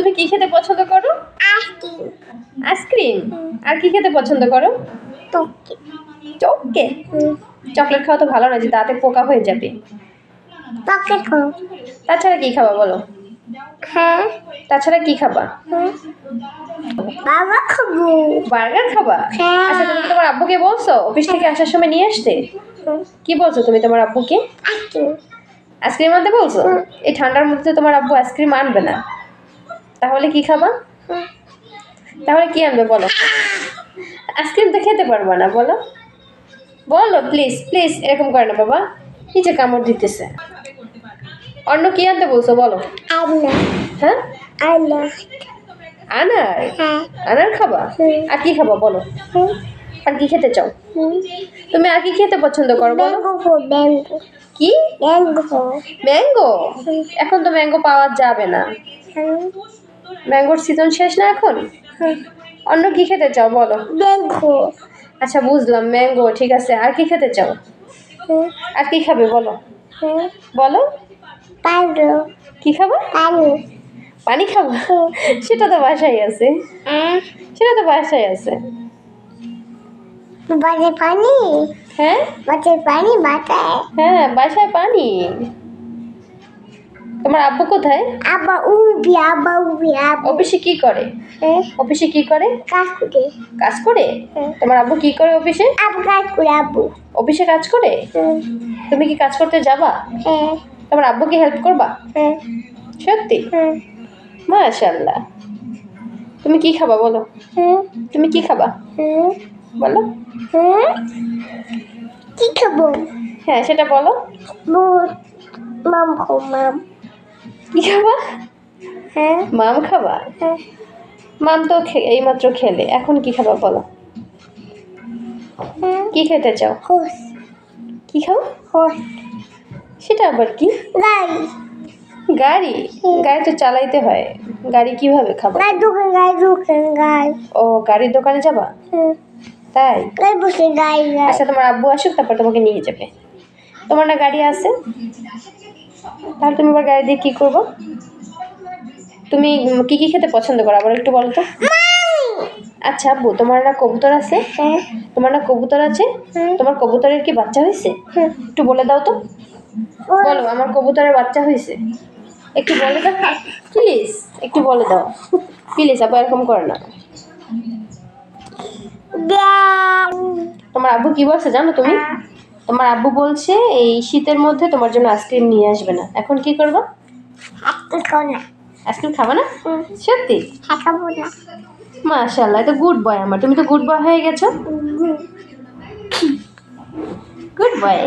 তুমি কি খেতে পছন্দ করো? আইসক্রিম আইসক্রিম আর কি খেতে পছন্দ করো? চোখকে চকলেট খাওয়া তো ভালো না যে দাঁতে পোকা হয়ে যাবে। খাও। তাছাড়া কি খাবা বলো? হ্যাঁ। তাছাড়া কি খাবা? বাবা খাব। বার্গার খাবা? হ্যাঁ। আচ্ছা তুমি তোমার আব্বুকে বলছো অফিস থেকে আসার সময় নিয়ে আসতে। কি বলছো তুমি তোমার আব্বুকে? আইসক্রিম আইসক্রিম আনতে বলছো? এই ঠান্ডার মধ্যে তোমার আব্বু আইসক্রিম আনবে না। তাহলে কি খাবা? তাহলে কি আনবে বলো? আইসক্রিম তো খেতে পারবা না বলো। বলো প্লিজ প্লিজ এরকম করে না বাবা। নিচে কামড় দিতেছে। অন্য কি আনতে বলছো বলো। হ্যাঁ? আইনা আনার? হ্যাঁ। আনার খাবা? আর কি খাবা বলো। আর কি খেতে চাও? তুমি আর কি খেতে পছন্দ করো কি? Mango mango? এখন তো ম্যাঙ্গো পাওয়া যাবে না। ম্যাঙ্গোর সিজন শেষ না এখন? অন্য কি খেতে চাও বলো? ম্যাঙ্গো। আচ্ছা বুঝলাম ম্যাঙ্গো ঠিক আছে। আর কি খেতে চাও? আর কি খাবে বলো। বলো। পানি কি খাব? পানি। পানি খাবা। সেটা তো বাসায় আছে। সেটা তো বাসায় আছে। বাজে পানি? হ্যাঁ? বাজে পানি বাতায় হ্যাঁ বাসায় পানি। তোমার আব্বু কোথায়? আবার উবি আবার উবি অফিসে কি করে? হ্যাঁ। অফিসে কি করে? কাজ করে। কাজ করে? হ্যাঁ। তোমার আব্বু কি করে অফিসে? আবার কাজ করে আবু অফিসে কাজ করে? হুম। তুমি কি কাজ করতে যাবা? হ্যাঁ। তোমার আব্বুকে হেল্প করবা? হ্যাঁ। সত্যি? হুম। মাশাল্লাহ তুমি কি খাবা বলো। তুমি কি খাবা। বলো। কি খাব? হ্যাঁ সেটা বলো। মাম খাও মাম। কি খাবা? হ্যাঁ। মাম খাবা? হ্যাঁ। মাম তো খে- এইমাত্র খেলে। এখন কি খাবা বলো? হ্যাঁ। কি খেতে চাও? হোস। কি খাও? হোস। সেটা আবার কি? গাড়ি। গাড়ি? গাড়ি তো চালাইতে হয়। গাড়ি কীভাবে খাবা? ও গাড়ির দোকানে যাবা। তাই? আচ্ছা তোমার আব্বু আসুক তারপর তোমাকে নিয়ে যাবে। তোমার না গাড়ি আছে? তাহলে তুমি আবার গাড়ি দিয়ে কী করব? তুমি কি কি খেতে পছন্দ করো? আবার একটু বলো তো। আচ্ছা আব্বু তোমার না কবুতর আছে? হ্যাঁ। তোমার না কবুতর আছে? তোমার কবুতরের কি বাচ্চা হয়েছে? একটু বলে দাও তো। বলো আমার কবুতরের বাচ্চা হয়েছে। একটু বলে দাও। প্লিজ একটু বলে দাও। প্লিজ আবার এরকম করে না। তোমার আব্বু কি বলছে জানো তুমি? তোমার আব্বু বলছে এই শীতের মধ্যে তোমার জন্য আইসক্রিম নিয়ে আসবে না। এখন কি করবা? আইসক্রিম খাব না। সত্যি? মাশাল্লাহ তো গুড বয় আমার। তুমি তো গুড বয় হয়ে গেছো? Good boy.